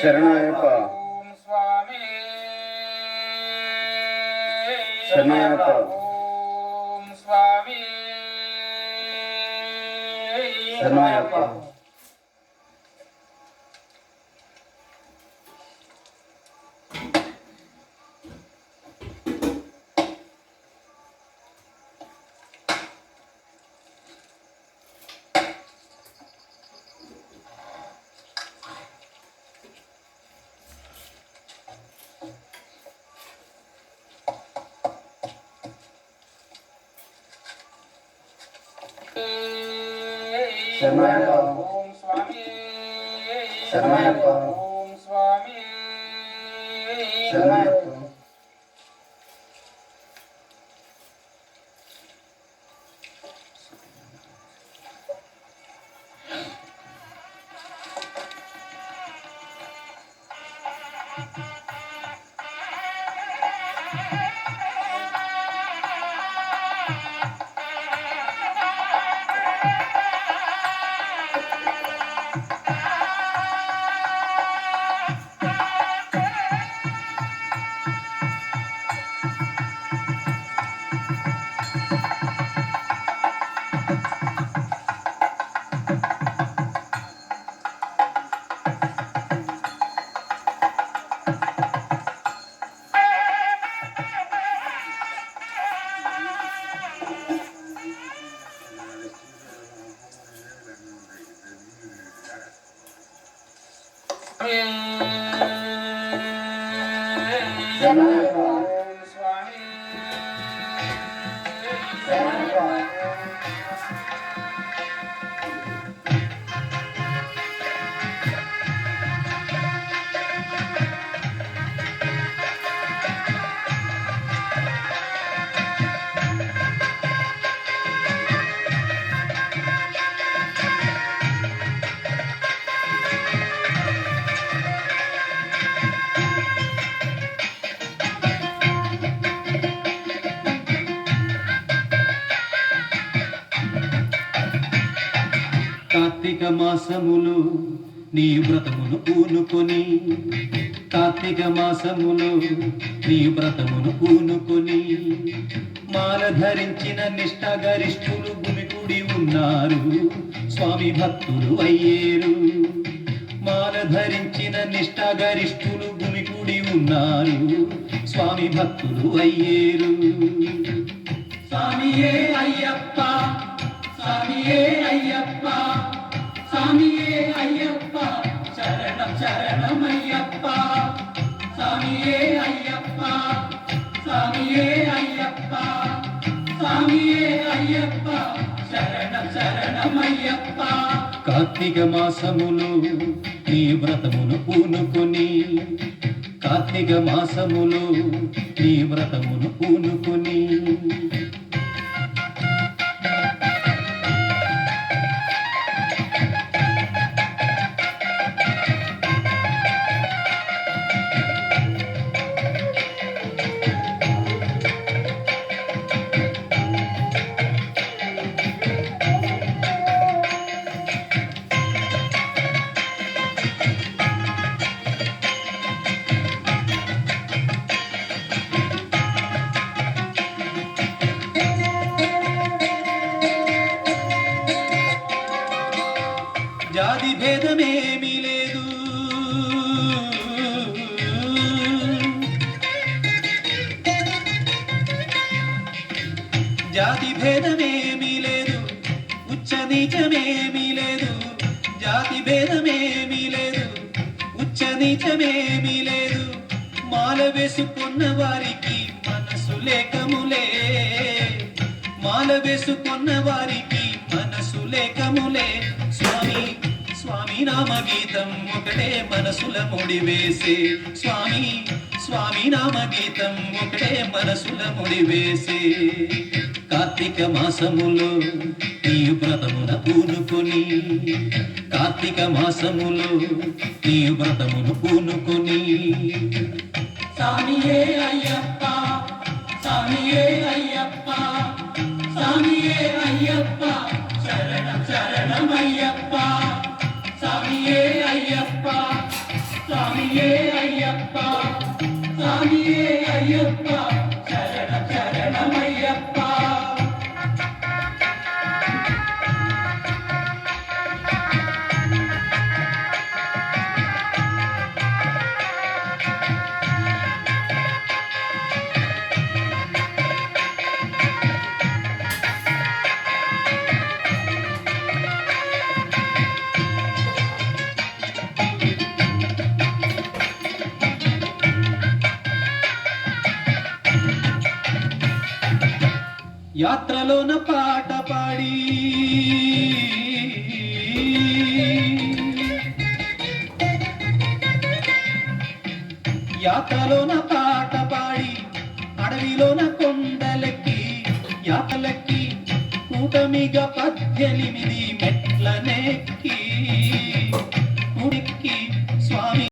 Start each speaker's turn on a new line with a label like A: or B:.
A: Shanayaka.
B: Shanayaka. Shanayaka.
A: శరణయ్యప్ప
B: ఓం స్వామి
A: శరణయ్యప్ప శరణయ్యప్ప
B: ఓం స్వామి Amen.
C: Karthika మాసములు నీ వ్రతమును పూనుకొని కార్తీక మాసములు నీ వ్రతమును పూనుకొని మాల ధరించిన నిష్ఠగరిష్ఠులు గుమికుడి ఉన్నారు స్వామి భక్తులు అయ్యేరు. మాల ధరించిన నిష్ఠగరిష్ఠులు గుమికుడి ఉన్నారు స్వామి భక్తులు అయ్యేరు. స్వామియే అయ్యప్ప స్వామియే అయ్యప్ప. స్వామియే అయ్యప్ప శరణం శరణమయ్యప్ప. స్వామియే అయ్యప్ప స్వామియే అయ్యప్ప. స్వామియే అయ్యప్ప శరణం శరణమయ్యప్ప. కార్తీక మాసములు నీ వ్రతమును పూనుకొని కార్తీక మాసములు నీ వ్రతమును పూనుకొని జాతి భేదమేమీ లేదు. జాతి భేదమేమీ లేదు. ఉచ్చ నీచమేమీ లేదు. జాతి భేదమేమీ లేదు. ఉచ్చ నీచమేమీ లేదు. మాల వేసుకున్న వారికి మనసు లేకములే. మాల వేసుకున్న వారికి మనసు లేకములే. నామ గీతం ఒకటే మనసుల ముడి వేసే. స్వామి స్వామి నామ గీతం ఒకటే మనసుల ముడి వేసే. కార్తీక మాసములో నీ వ్రతమున పూనుకొని కార్తీక మాసములో నీ వ్రతమును పూనుకొని. స్వామియే అయ్యప్ప స్వామియే అయ్యప్ప స్వామియే అయ్యప్ప శరణం శరణమయ్యా. Amém. యాత్రలోన పాట పాడి. యాత్రలోన పాట పాడి అడవిలోన కొండలెక్కి యాతలెక్కి కూటమిగా పద్దెనిమిది మెట్లనెక్కి ఉడిక్కి